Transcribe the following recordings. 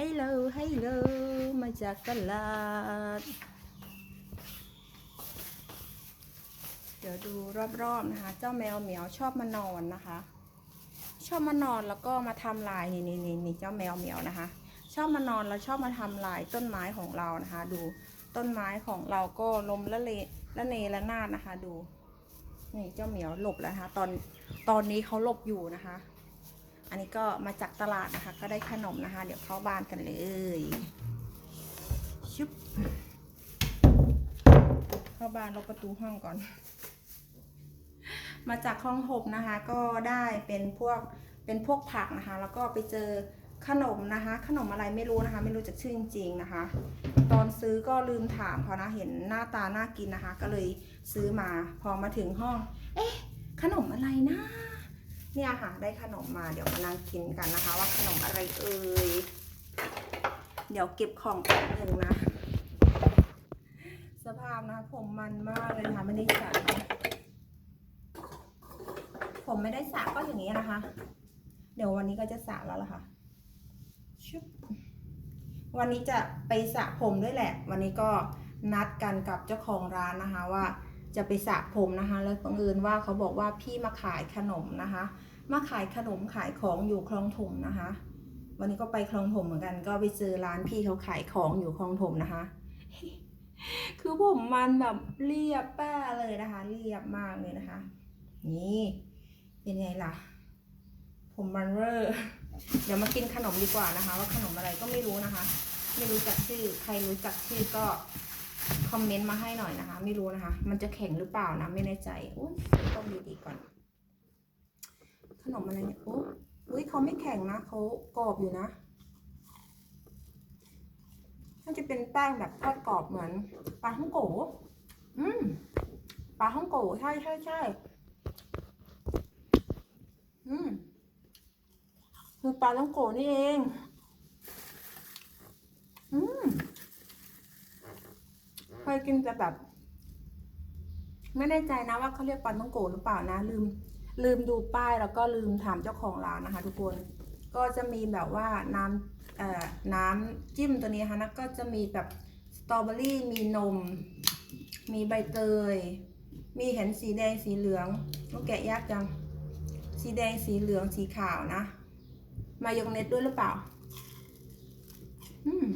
ฮัลโหลฮัลโหลมาจากตลาด เดี๋ยวดูรอบๆนะคะ เจ้าแมวเหมียวชอบมานอนนะคะ ชอบมานอนแล้วก็มาทำลายนี่นี่นี่เจ้าแมวเหมียวนะคะ ชอบมานอนแล้วชอบมาทำลายต้นไม้ของเรานะคะ ดูต้นไม้ของเราก็ลมละเลละเนละนาดนะคะ ดู นี่เจ้าเหมียวหลบแล้วนะคะ ตอนตอนนี้เขาหลบอยู่นะคะ อันนี้ก็มาจากตลาดนะคะ ก็ได้ขนมนะคะ เดี๋ยวเข้าบ้านกันเลยชุบเข้าบ้านล็อกประตูห้องก่อน มาจากคลองหกนะคะ ก็ได้เป็นพวกเป็นพวกผักนะคะ แล้วก็ไปเจอขนมนะคะ ขนมอะไรไม่รู้นะคะ ไม่รู้จักชื่อจริงๆนะคะ ตอนซื้อก็ลืมถามเขานะเห็นหน้าตาน่ากินนะคะ ก็เลยซื้อมาพอมาถึงห้อง เอ๊ะ ขนมอะไรนะ เนี่ยค่ะ ได้ขนมมาเดี๋ยวมานั่งกินกันนะคะ ว่าขนมอะไรเอ่ยเดี๋ยวเก็บของแป๊บนึงนะสภาพนะ ผมมันมากเลยนะคะไม่ได้สระผมไม่ได้สระก็อย่างนี้นะคะ เดี๋ยววันนี้ก็จะสระแล้วล่ะค่ะชุบวันนี้จะไปสระผมด้วยแหละ วันนี้ก็นัดกันกับเจ้าของร้านนะคะว่า จะไปสระผมนะคะ แล้วบังเอิญว่าเขาบอกว่าพี่มาขายขนมนะคะ มาขายขนมขายของอยู่คลองถมนะคะ วันนี้ก็ไปคลองถมเหมือนกัน ก็ไปเจอร้านพี่เขาขายของอยู่คลองถมนะคะ คือผมมันแบบเรียบแป้เลยนะคะ เรียบมากเลยนะคะ นี่เป็นไงล่ะ ผมมันเรอเดี๋ยวมากินขนมดีกว่านะคะ ว่าขนมอะไรก็ไม่รู้นะคะ ไม่รู้จักชื่อ ใครรู้จักชื่อก็ คอมเมนต์มาให้หน่อยนะคะ ไม่รู้นะคะ มันจะแข็งหรือเปล่านะ ไม่แน่ใจอุ้ยต้องดีๆก่อน ขนมอะไรเนี่ยโอ้อุ้ยเขาไม่แข็งนะเขากรอบอยู่นะน่าจะเป็นแป้งแบบทอดกรอบเหมือนปลาท่องโกอืมปลาท่องโกใช่ใช่ใช่อืมคือปลาท่องโกนี่เอง อืม เค ยกินแต่แบบ ไม่แน่ใจนะว่าเขาเรียกปันต้องโกหรือเปล่านะ ลืม ลืมดูป้ายแล้วก็ลืมถามเจ้าของร้านนะคะ ทุกคนก็จะมีแบบว่าน้ำเอ่อน้ำจิ้มตัวนี้นะคะก็จะมีแบบสตรอเบอรี่มีนม มีใบเตย มีเห็นสีแดงสีเหลืองต้องแกะยากจัง สีแดงสีเหลืองสีขาวนะ มายองเนสด้วยหรือเปล่า อืม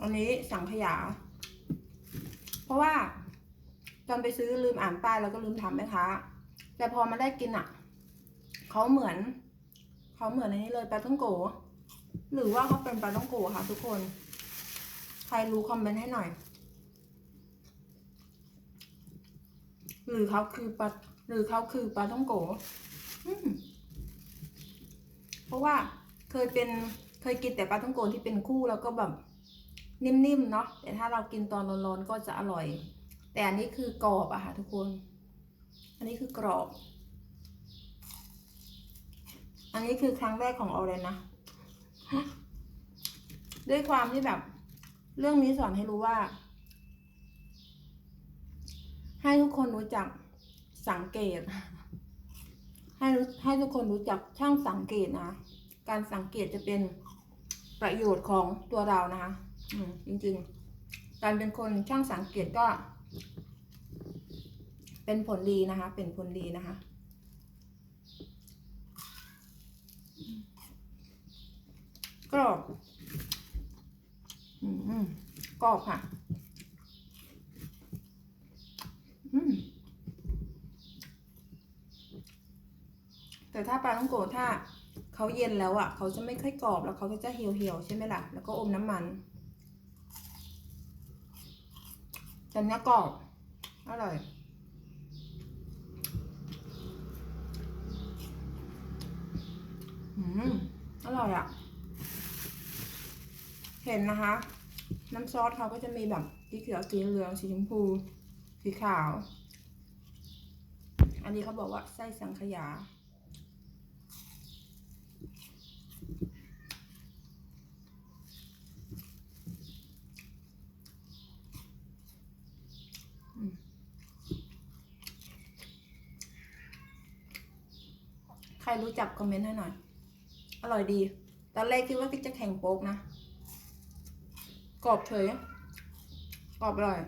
อันนี้สังขยา เพราะว่า ตอนไปซื้อลืมอ่านป้ายแล้วก็ลืมทำไหมคะแต่พอมาได้กินอะเขาเหมือนเขาเหมือนอันนี้เลยปลาต้องโกหรือว่าเขาเป็นปลาต้องโกค่ะ ทุกคน ใครรู้คอมเมนต์ให้หน่อย หรือเขาคือปลาหรือเขาคือปลาต้องโกเพราะว่าเคยเป็นเคยกินแต่ปลาต้องโกที่เป็นคู่แล้วก็แบบ นิ่มๆเนาะแต่ถ้าเรากินตอนร้อนๆก็จะอร่อย แต่อันนี้คือกรอบอะค่ะทุกคน อันนี้คือกรอบ อันนี้คือครั้งแรกของเรเลยนะด้วยความที่แบบ เรื่องนี้สอนให้รู้ว่า ให้ทุกคนรู้จักสังเกต ให้รู้ให้ทุกคนรู้จักช่างสังเกตนะ การสังเกตจะเป็นประโยชน์ของตัวเรานะคะ จริงๆ การเป็นคนช่างสังเกตก็ เป็นผลดีนะคะ เป็นผลดีนะคะ กรอบอืมอืมกรอบค่ะอืมแต่ถ้าปลาต้องโกะถ้าเขาเย็นแล้วอะ เขาจะไม่ค่อยกรอบแล้วเขาก็จะเหี่ยวๆใช่ไหมล่ะ แล้วก็อมน้ำมัน แต่เนี้ยกรอบอร่อยอืมอร่อยอะ เห็นนะคะ น้ำซอสเขาก็จะมีแบบสีเขียวสีเหลืองสีชมพู สีขาว อันนี้เขาบอกว่าไส้สังขยา รรู้จักคอมเมนต์ให้หน่อย อร่อยดี ตอนแรกคิดว่าจะแข็งโป๊กนะ กรอบเฉย กรอบอร่อย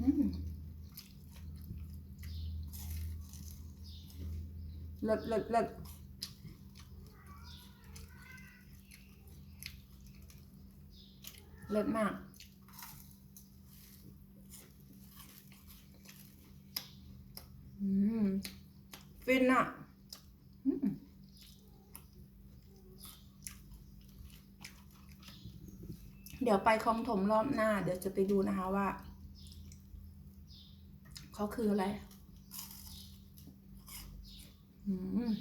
อืมเลิศเลิศเลิศเลิศมาก อืม ฟินอะอืมเดี๋ยวไปคลองถมรอบหน้า เดี๋ยวจะไปดูนะคะว่า เขาคืออะไร อืม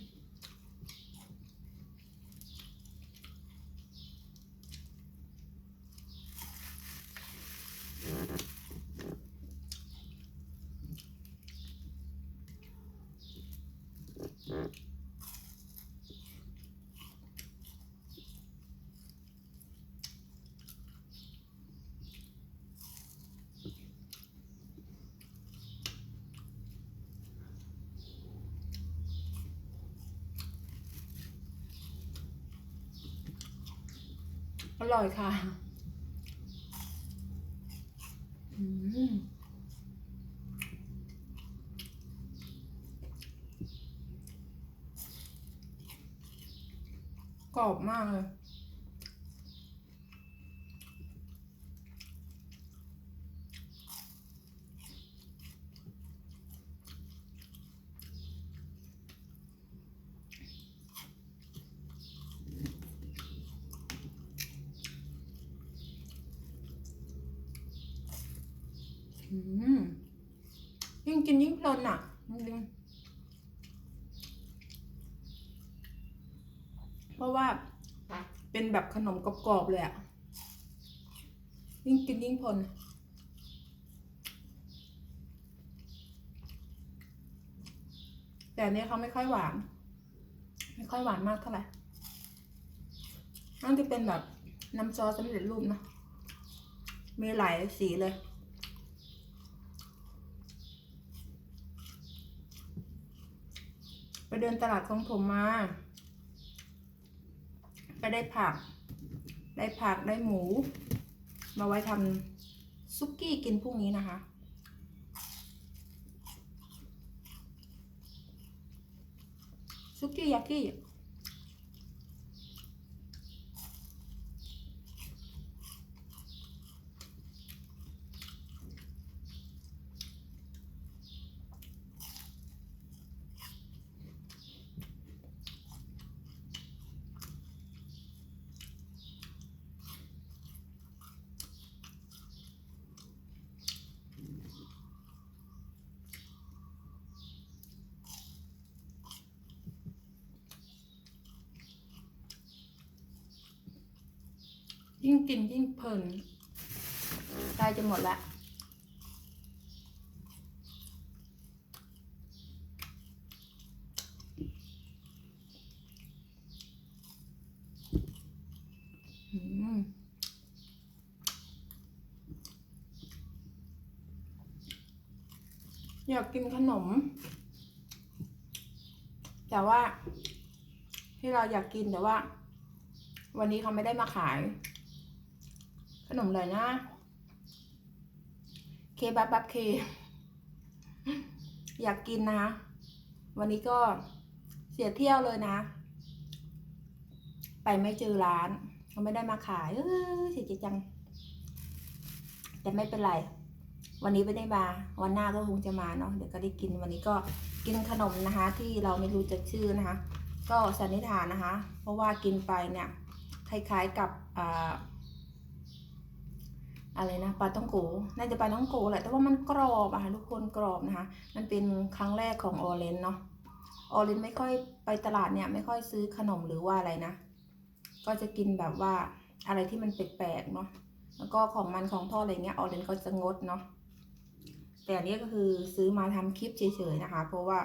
อร่อยค่ะกรอบมากเลย ยิ่งกินยิ่งเพลินอะจริงเพราะว่าเป็นแบบขนมกรอบๆเลยอะ ยิ่งกินยิ่งเพลินแต่เนี้ยเขาไม่ค่อยหวาน ไม่ค่อยหวานมากเท่าไหร่น่าจะเป็นแบบน้ำซอสสำเร็จรูปนะ มีหลายสีเลย ไป เดินตลาดของผมมาไปได้ผัก ได้ผักได้หมู มาไว้ทำซุกี้กินพรุ่งนี้นะคะ ซุกี้ยากิ ยิ่งกินยิ่งเพลินใกล้จะหมดละอยากกินขนม แต่ว่า ที่เราอยากกินแต่ว่า วันนี้เขาไม่ได้มาขาย นมอะไรนะ เคบับบับเค อยากกินนะวันนี้ก็เสียเที่ยวเลยนะ ไปไม่เจอร้านเขาไม่ได้มาขายเออเสียใจจัง แต่ไม่เป็นไร วันนี้ไม่ได้มา วันหน้าก็คงจะมาเนาะ เดี๋ยวก็ได้กิน วันนี้ก็กินขนมนะคะ ที่เราไม่รู้จักชื่อนะคะ ก็สันนิษฐานนะคะ เพราะว่ากินไปเนี่ย คล้ายๆกับอ่า อะไรนะปลาต้องโกน่าจะปลาต้องโกแหละแต่ว่ามันกรอบอะค่ะทุกคนกรอบนะคะ มันเป็นครั้งแรกของออเรนเนาะออเรนไม่ค่อยไปตลาดเนี่ยไม่ค่อยซื้อขนมหรือว่าอะไรนะ ก็จะกินแบบว่าอะไรที่มันแปลกๆเนาะแล้วก็ของมันของทอดอะไรเงี้ยออเรนก็จะงดเนาะแต่อันนี้ก็คือซื้อมาทำคลิปเฉยๆนะคะ เพราะว่า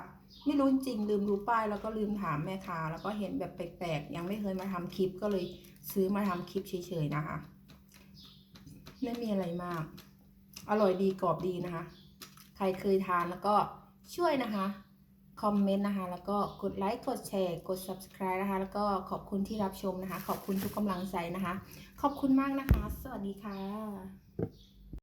ไม่รู้จริงลืมดูป้ายแล้วก็ลืมถามแม่ค้าแล้วก็เห็นแบบแปลกๆยังไม่เคยมาทำคลิปก็เลยซื้อมาทำคลิปเฉยๆนะคะ ไม่มีอะไรมาก อร่อยดีกรอบดีนะคะ ใครเคยทานแล้วก็ช่วยนะคะ คอมเมนต์นะคะ แล้วก็กดไลค์ กดแชร์ กด subscribe นะคะ แล้วก็ขอบคุณที่รับชมนะคะ ขอบคุณทุกกำลังใจนะคะ ขอบคุณมากนะคะ สวัสดีค่ะ